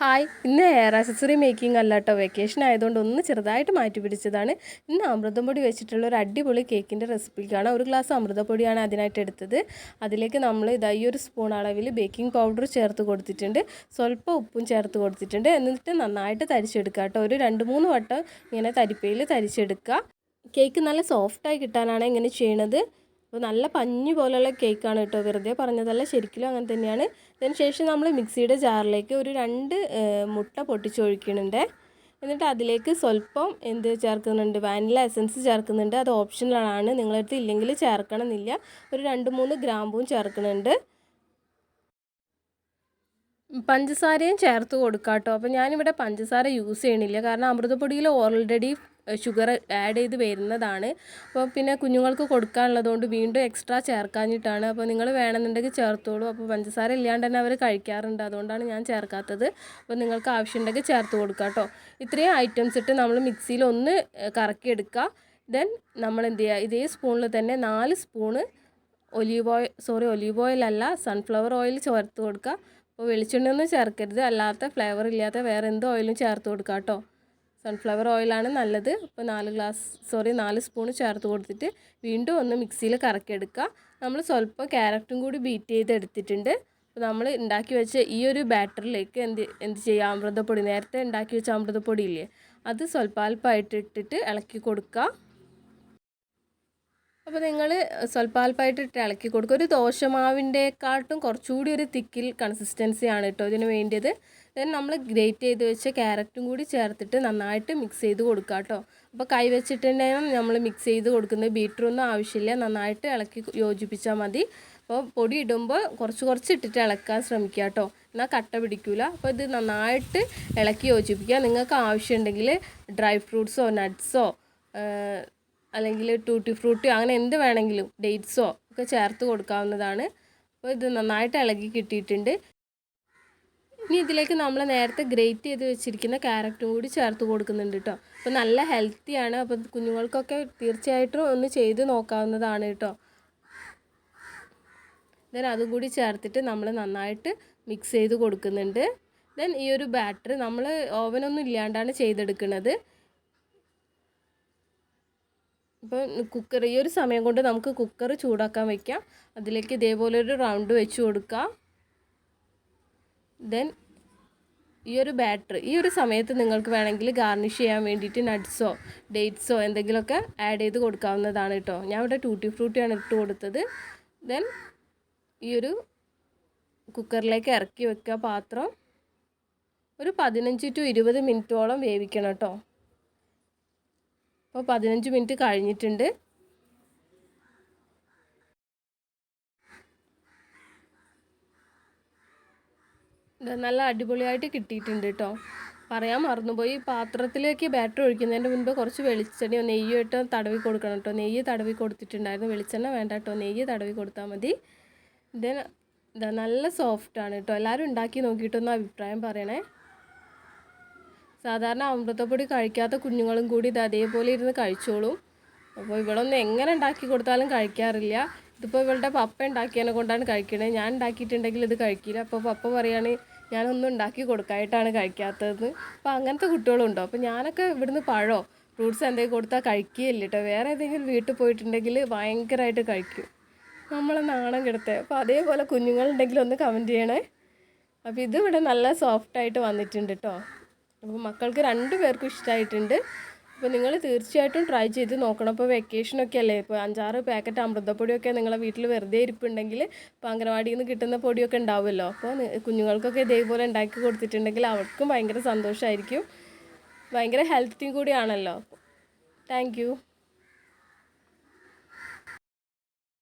Hi. ഇന്ന് hair accessory making അല്ല കേട്ടോ വെക്കേഷൻ ആയതുകൊണ്ട് ഒന്ന് ചെറുതായിട്ട് മാറ്റി പിടിച്ചതാണ്. ഇന്ന് അമൃതം പൊടി വെച്ചിട്ടുള്ള ഒരു അടിപൊളി കേക്കിന്റെ റെസിപ്പിക്കാണ് ഒരു ഗ്ലാസ് അമൃതപ്പൊടിയാണ് അതിനായിട്ട് എടുത്തത്. അതിലേക്ക് നമ്മൾ ഇതാ ഈ ഒരു സ്പൂൺ അളവിൽ ബേക്കിംഗ് പൗഡർ ചേർത്ത് കൊടുത്തിട്ടുണ്ട്. സ്വല്പം ഉപ്പും ചേർത്ത് കൊടുത്തിട്ടുണ്ട്. എന്നിട്ട് നന്നായിട്ട് തരിച്ചെടുക്കുക കേട്ടോ. ഒരു രണ്ട് മൂന്ന് വട്ടം ഇങ്ങനെ തരിപ്പയിൽ തരിച്ചെടുക്കുക. കേക്ക് നല്ല സോഫ്റ്റായി കിട്ടാനാണ് ഇങ്ങനെ ചെയ്യണത്. അപ്പോൾ നല്ല പഞ്ഞു പോലെയുള്ള കേക്കാണ് കേട്ടോ. വെറുതെ പറഞ്ഞതല്ല ശരിക്കും അങ്ങനെ തന്നെയാണ്. അതിന് ശേഷം നമ്മൾ മിക്സിയുടെ ജാറിലേക്ക് ഒരു രണ്ട് മുട്ട പൊട്ടിച്ചൊഴിക്കുന്നുണ്ട്. എന്നിട്ട് അതിലേക്ക് സ്വല്പം എന്ത് ചേർക്കുന്നുണ്ട്? വാനില എസൻസ് ചേർക്കുന്നുണ്ട്. അത് ഓപ്ഷണലാണ് നിങ്ങളടുത്ത് ഇല്ലെങ്കിൽ ചേർക്കണമെന്നില്ല. ഒരു രണ്ട് മൂന്ന് ഗ്രാമ്പും ചേർക്കുന്നുണ്ട്. പഞ്ചസാരയും ചേർത്ത് കൊടുക്കാം കേട്ടോ അപ്പോൾ ഞാനിവിടെ പഞ്ചസാര യൂസ് ചെയ്യണില്ല. കാരണം അമൃതപ്പൊടിയിൽ ഓൾറെഡി ഷുഗർ ആഡ് ചെയ്ത് വരുന്നതാണ്. അപ്പോൾ പിന്നെ കുഞ്ഞുങ്ങൾക്ക് കൊടുക്കാനുള്ളതുകൊണ്ട് വീണ്ടും എക്സ്ട്രാ ചേർക്കാഞ്ഞിട്ടാണ്. അപ്പോൾ നിങ്ങൾ വേണമെന്നുണ്ടെങ്കിൽ ചേർത്തോളൂ. അപ്പോൾ പഞ്ചസാര ഇല്ലാണ്ട് തന്നെ അവർ കഴിക്കാറുണ്ട്. അതുകൊണ്ടാണ് ഞാൻ ചേർക്കാത്തത്. അപ്പോൾ നിങ്ങൾക്ക് ആവശ്യമുണ്ടെങ്കിൽ ചേർത്ത് കൊടുക്കുക കേട്ടോ. ഇത്രയും ഐറ്റംസ് ഇട്ട് നമ്മൾ മിക്സിയിൽ ഒന്ന് കറക്കിയെടുക്കുക ദെൻ നമ്മൾ എന്ത് ചെയ്യുക? ഇതേ സ്പൂണിൽ തന്നെ നാല് spoon olive oil sorry olive oil അല്ല സൺഫ്ലവർ ഓയിൽ ചേർത്ത് കൊടുക്കുക. അപ്പോൾ വെളിച്ചെണ്ണയൊന്നും ചേർക്കരുത്. അല്ലാത്ത ഫ്ലേവർ ഇല്ലാത്ത വേറെ എന്ത് ഓയിലും ചേർത്ത് കൊടുക്കുക കേട്ടോ. സൺഫ്ലവർ ഓയിലാണ് നല്ലത്. അപ്പോൾ നാല് ഗ്ലാസ് സോറി നാല് സ്പൂൺ ചേർത്ത് കൊടുത്തിട്ട് വീണ്ടും ഒന്ന് മിക്സിയിൽ കറക്കിയെടുക്കുക. നമ്മൾ സ്വല്പം ക്യാരറ്റും കൂടി ബീറ്റ് ചെയ്ത് എടുത്തിട്ടുണ്ട് അപ്പോൾ നമ്മൾ ഉണ്ടാക്കി വെച്ച ഈ ഒരു ബാറ്ററിലേക്ക് എന്ത് എന്ത് ചെയ്യുക അമൃതപ്പൊടി. നേരത്തെ ഉണ്ടാക്കി വെച്ച അമൃതപ്പൊടി ഇല്ലേ? അത് സ്വല്പാൽപ്പമായിട്ട് ഇട്ടിട്ട് ഇളക്കി കൊടുക്കുക. അപ്പോൾ നിങ്ങൾ സ്വല്പാൽപ്പമായിട്ട് ഇട്ട് ഇളക്കി കൊടുക്കുക. ഒരു ദോശമാവിന്റെക്കാട്ടും കുറച്ചുകൂടി ഒരു തിക്കിൽ കൺസിസ്റ്റൻസിയാണ് കേട്ടോ ഇതിന് വേണ്ടിയത്. ദെൻ നമ്മൾ ഗ്രേറ്റ് ചെയ്ത് വെച്ച ക്യാരറ്റും കൂടി ചേർത്തിട്ട് നന്നായിട്ട് മിക്സ് ചെയ്ത് കൊടുക്കുക കേട്ടോ അപ്പോൾ കൈ വെച്ചിട്ട് നമ്മൾ മിക്സ് ചെയ്ത് കൊടുക്കുന്നത് ബീറ്ററൊന്നും ആവശ്യമില്ല. നന്നായിട്ട് ഇളക്കി യോജിപ്പിച്ചാൽ മതി. അപ്പോൾ പൊടി ഇടുമ്പോൾ കുറച്ച് കുറച്ച് ഇട്ടിട്ട് ഇളക്കാൻ ശ്രമിക്കുക കേട്ടോ എന്നാൽ കട്ട പിടിക്കില്ല അപ്പോൾ ഇത് നന്നായിട്ട് ഇളക്കി യോജിപ്പിക്കുക. നിങ്ങൾക്ക് ആവശ്യമുണ്ടെങ്കിൽ ഡ്രൈ ഫ്രൂട്ട്സോ നട്ട്സോ അല്ലെങ്കിൽ ടൂട്ടി ഫ്രൂട്ടിയോ അങ്ങനെ എന്ത് വേണമെങ്കിലും ഡേറ്റ്സോ ഒക്കെ ചേർത്ത് കൊടുക്കാവുന്നതാണ്. അപ്പോൾ ഇത് നന്നായിട്ട് ഇളകി കിട്ടിയിട്ടുണ്ട്. ഇനി ഇതിലേക്ക് നമ്മൾ നേരത്തെ ഗ്രേറ്റ് ചെയ്ത് വെച്ചിരിക്കുന്ന ക്യാരറ്റും കൂടി ചേർത്ത് കൊടുക്കുന്നുണ്ട് കേട്ടോ അപ്പോൾ നല്ല ഹെൽത്തിയാണ് അപ്പോൾ കുഞ്ഞുങ്ങൾക്കൊക്കെ തീർച്ചയായിട്ടും ഒന്ന് ചെയ്ത് നോക്കാവുന്നതാണ് കേട്ടോ ദെൻ അതും കൂടി ചേർത്തിട്ട് നമ്മൾ നന്നായിട്ട് മിക്സ് ചെയ്ത് കൊടുക്കുന്നുണ്ട്. ദെൻ ഈ ഒരു ബാറ്റർ നമ്മൾ ഓവനൊന്നും ഇല്ലാണ്ടാണ് ചെയ്തെടുക്കുന്നത്. ഇപ്പം കുക്കർ ഈ ഒരു സമയം കൊണ്ട് നമുക്ക് കുക്കർ ചൂടാക്കാൻ വയ്ക്കാം അതിലേക്ക് ഇതേപോലെ ഒരു റൗണ്ട് വെച്ച് കൊടുക്കുക ദെൻ ഈ ഒരു ബാറ്റർ ഈ ഒരു സമയത്ത് നിങ്ങൾക്ക് വേണമെങ്കിൽ ഗാർണിഷ് ചെയ്യാൻ വേണ്ടിയിട്ട് നട്ട്സോ ഡേറ്റ്സോ എന്തെങ്കിലുമൊക്കെ ആഡ് ചെയ്ത് കൊടുക്കാവുന്നതാണ് കേട്ടോ ഞാൻ ഇവിടെ ടൂട്ടി ഫ്രൂട്ടിയാണ് ഇട്ട് കൊടുത്തത്. ദെൻ ഈ ഒരു കുക്കറിലേക്ക് ഇറക്കി വെക്കുക പാത്രം. ഒരു പതിനഞ്ച് ടു ഇരുപത് മിനിറ്റോളം വേവിക്കണം കേട്ടോ അപ്പോൾ പതിനഞ്ച് മിനിറ്റ് കഴിഞ്ഞിട്ടുണ്ട്. നല്ല അടിപൊളിയായിട്ട് കിട്ടിയിട്ടുണ്ട് കേട്ടോ പറയാൻ മറന്നുപോയി. പാത്രത്തിലേക്ക് ബാറ്റർ ഒഴിക്കുന്നതിന്റെ മുൻപ് കുറച്ച് വെളിച്ചെണ്ണയോ നെയ്യോ ഇട്ട് തടവി കൊടുക്കണം കേട്ടോ നെയ്യ് തടവി കൊടുത്തിട്ടുണ്ടായിരുന്നു. വെളിച്ചെണ്ണ വേണ്ട കേട്ടോ നെയ്യ് തടവി കൊടുത്താൽ മതി. ഇത് ഇതാ നല്ല സോഫ്റ്റാണ് കേട്ടോ എല്ലാവരും ഉണ്ടാക്കി നോക്കിയിട്ടൊന്ന് അഭിപ്രായം പറയണേ. സാധാരണ അമൃതപ്പൊടി കഴിക്കാത്ത കുഞ്ഞുങ്ങളും കൂടി ഇത് അതേപോലെ ഇരുന്ന് കഴിച്ചോളും. അപ്പോൾ ഇവളൊന്നും എങ്ങനെ ഉണ്ടാക്കി കൊടുത്താലും കഴിക്കാറില്ല. ഇതിപ്പോൾ ഇവളുടെ പപ്പ ഉണ്ടാക്കിയതിനെ കൊണ്ടാണ് കഴിക്കണത് ഞാൻ ഉണ്ടാക്കിയിട്ടുണ്ടെങ്കിൽ ഇത് കഴിക്കില്ല. അപ്പോൾ പപ്പ പറയാണ് ഞാനൊന്നും ഉണ്ടാക്കി കൊടുക്കായിട്ടാണ് കഴിക്കാത്തതെന്ന് അപ്പോൾ അങ്ങനത്തെ കുട്ടികളുണ്ടോ? അപ്പോൾ ഞാനൊക്കെ ഇവിടുന്ന് പഴോ ഫ്രൂട്ട്സ് എന്തെങ്കിലും കൊടുത്താൽ കഴിക്കുകയില്ല കേട്ടോ വേറെ ഏതെങ്കിലും വീട്ടിൽ പോയിട്ടുണ്ടെങ്കിൽ ഭയങ്കരമായിട്ട് കഴിക്കും. നമ്മളെ നാണം കിടത്തേ. അപ്പോൾ അതേപോലെ കുഞ്ഞുങ്ങളുണ്ടെങ്കിൽ ഒന്ന് കമന്റ് ചെയ്യണേ. അപ്പോൾ ഇതിവിടെ നല്ല സോഫ്റ്റായിട്ട് വന്നിട്ടുണ്ട് കേട്ടോ അപ്പോൾ മക്കൾക്ക് രണ്ട് പേർക്കും ഇഷ്ടമായിട്ടുണ്ട് അപ്പോൾ നിങ്ങൾ തീർച്ചയായിട്ടും ട്രൈ ചെയ്ത് നോക്കണം. അപ്പോൾ വെക്കേഷനൊക്കെ അല്ലേ? ഇപ്പോൾ അഞ്ചാറ് പാക്കറ്റ് അമൃതപ്പൊടിയൊക്കെ നിങ്ങളെ വീട്ടിൽ വെറുതെ ഇരിപ്പുണ്ടെങ്കിൽ ഇപ്പോൾ അംഗനവാടിയിൽ നിന്ന് കിട്ടുന്ന പൊടിയൊക്കെ ഉണ്ടാവുമല്ലോ? അപ്പോൾ കുഞ്ഞുങ്ങൾക്കൊക്കെ ഇതേപോലെ ഉണ്ടാക്കി കൊടുത്തിട്ടുണ്ടെങ്കിൽ അവർക്കും ഭയങ്കര സന്തോഷമായിരിക്കും ഭയങ്കര ഹെൽത്തി കൂടിയാണല്ലോ? താങ്ക്